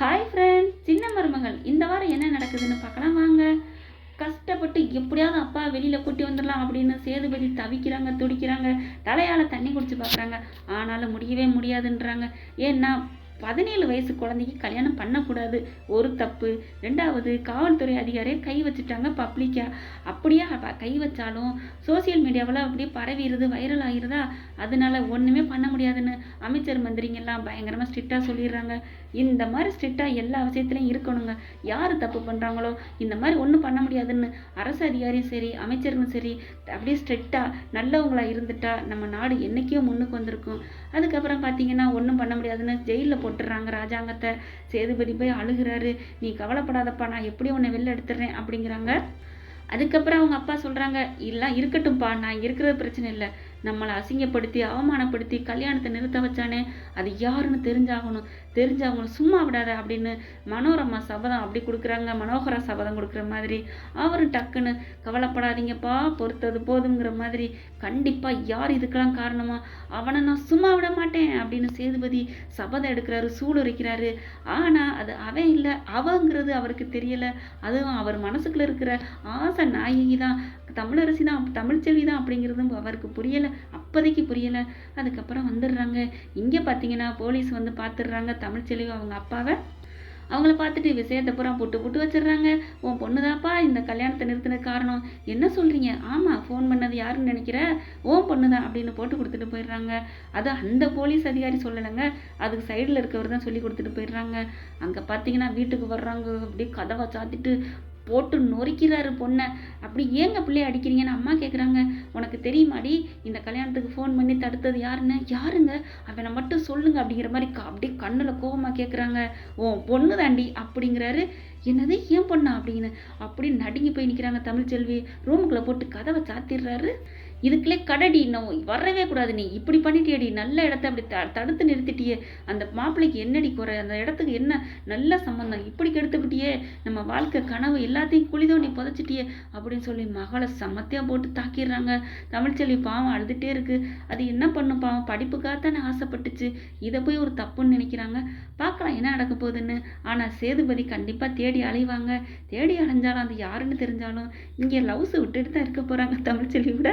Hi friends சின்ன மருமகள் இந்த வாரம் என்ன நடக்குதுன்னு பார்க்கலாம் வாங்க. கஷ்டப்பட்டு எப்படியாவது அப்பா வெளியில் கூட்டி வந்துடலாம் அப்படின்னு சேதுபதி தவிக்கிறாங்க துடிக்கிறாங்க தலையால் தண்ணி குடிச்சு பார்க்குறாங்க. ஆனாலும் முடியவே முடியாதுன்றாங்க. ஏன்னா பதினேழு வயசு குழந்தைக்கு கல்யாணம் பண்ணக்கூடாது. ஒரு தப்பு. ரெண்டாவது காவல்துறை அதிகாரியை கை வச்சுட்டாங்க பப்ளிக்காக அப்படியே கை வச்சாலும் சோசியல் மீடியாவில் அப்படியே பரவிடுது வைரல் ஆகிருதா அதனால ஒன்றுமே பண்ண முடியாதுன்னு அமைச்சர் மந்திரிங்கெல்லாம் பயங்கரமாக ஸ்ட்ரிக்டாக சொல்லிடுறாங்க. இந்த மாதிரி ஸ்ட்ரிக்டாக எல்லா விஷயத்துலையும் இருக்கணுங்க. யார் தப்பு பண்ணுறாங்களோ இந்த மாதிரி ஒன்றும் பண்ண முடியாதுன்னு அரசு அதிகாரியும் சரி அமைச்சரும் சரி அப்படியே ஸ்ட்ரிக்டாக நல்லவங்களா இருந்துட்டா நம்ம நாடு என்றைக்கும் முன்னுக்கு வந்திருக்கும். அதுக்கப்புறம் பார்த்தீங்கன்னா ஒன்றும் பண்ண முடியாதுன்னு ஜெயிலில் போட்டுடுறாங்க ராஜாங்கத்தை. சேதுபதி போய் அழுகிறாரு. நீ கவலைப்படாதப்பா நான் எப்படி உன்னை வெளில எடுத்துடுறேன் அப்படிங்கிறாங்க. அதுக்கப்புறம் அவங்க அப்பா சொல்கிறாங்க எல்லாம் இருக்கட்டும்ப்பா நான் இருக்கிறது பிரச்சனை இல்லை. நம்மளை அசிங்கப்படுத்தி அவமானப்படுத்தி கல்யாணத்தை நிறுத்த வச்சானே அது யாருன்னு தெரிஞ்சாகணும். தெரிஞ்சு அவங்கள சும்மா விடாத அப்படின்னு மனோரமா சபதம் அப்படி கொடுக்குறாங்க. மனோகர சபதம் கொடுக்குற மாதிரி. அவரும் டக்குன்னு கவலைப்படாதீங்கப்பா பொறுத்தது போதுங்கிற மாதிரி. கண்டிப்பாக யார் இதுக்கெல்லாம் காரணமா? அவனை நான் சும்மா விட மாட்டேன் அப்படின்னு சேதுபதி சபதம் எடுக்கிறாரு சூடு வைக்கிறாரு ஆனால் அது அவன் அவங்கிறது அவருக்கு தெரியலை. அதுவும் அவர் மனசுக்குள்ள இருக்கிற ஆசை நாயகி தான். தமிழரசி தான் தமிழ்ச்செல்வி தான் அப்படிங்கிறதும் அவருக்கு புரியலை. அப்போதைக்கு புரியலை. அதுக்கப்புறம் வந்துடுறாங்க. இங்கே பார்த்தீங்கன்னா போலீஸ் வந்து பார்த்துடுறாங்க. தமிழ்ச்செல்வி அவங்க அப்பாவை. அவங்கள பார்த்துட்டு விஷயத்தை பூரா புட்டு புட்டு வச்சிடுறாங்க. உன் பொண்ணுதாப்பா இந்த கல்யாணத்தை நிறுத்தின காரணம். என்ன சொல்கிறீங்க ஆமாம் ஃபோன் பண்ணது யாருன்னு நினைக்கிற? ஓன் பொண்ணு தான் அப்படின்னு போட்டு கொடுத்துட்டு போயிடுறாங்க. அது அந்த போலீஸ் அதிகாரி சொல்லலைங்க. அதுக்கு சைடில் இருக்கவர் தான் சொல்லி கொடுத்துட்டு போயிடுறாங்க. அங்கே பார்த்தீங்கன்னா வீட்டுக்கு வர்றாங்க. அப்படியே கதவை சாத்திட்டு போட்டு நொறுக்கிறாரு பொண்ணை. அப்படி ஏங்க பிள்ளைய அடிக்கிறீங்கன்னு அம்மா கேட்குறாங்க உனக்கு தெரியுமாடி இந்த கல்யாணத்துக்கு ஃபோன் பண்ணி தடுத்தது யாருன்னு? யாருங்க? அவனை மட்டும் சொல்லுங்க அப்படிங்கிற மாதிரி க- அப்படியே கண்ணில் கோபமாக கேட்குறாங்க ஓ பொண்ணு தாண்டி அப்படிங்கிறாரு. என்னது ஏன் பொண்ணா அப்படின்னு அப்படி நடுங்கி போய் நிற்கிறாங்க தமிழ்ச்செல்வி ரூமுக்குள்ளே போட்டு கதவை சாத்திடுறாரு. இதுக்குள்ளே கடடி இன்னும் வரவே கூடாது நீ. இப்படி பண்ணிட்டியடி நல்ல இடத்த அப்படி த தடுத்து நிறுத்திட்டியே. அந்த மாப்பிள்ளைக்கு என்னடி குறை? அந்த இடத்துக்கு என்ன நல்ல சம்பந்தம்? இப்படி கெடுத்துக்கிட்டியே. நம்ம வாழ்க்கை கனவு எல்லாத்தையும் குழி நீ புதைச்சிட்டியே அப்படின்னு சொல்லி மகளை சமத்தியாக போட்டு தாக்கிடுறாங்க. தமிழ்ச்செல்வி பாவம் அழுதுகிட்டே இருக்கு. அது என்ன பண்ணும் பாவம்? படிப்புக்காக தானே ஆசைப்பட்டுச்சு. இதை போய் ஒரு தப்புன்னு நினைக்கிறாங்க. பார்க்கலாம் என்ன நடக்க போகுதுன்னு. ஆனால் சேதுபதி கண்டிப்பாக தேடி அலைவாங்க. தேடி அலைஞ்சாலும் அது யாருன்னு தெரிஞ்சாலும் இங்கே லவ்ஸ் விட்டுட்டு தான் இருக்க போகிறாங்க தமிழ்ச்செல்வி கூட.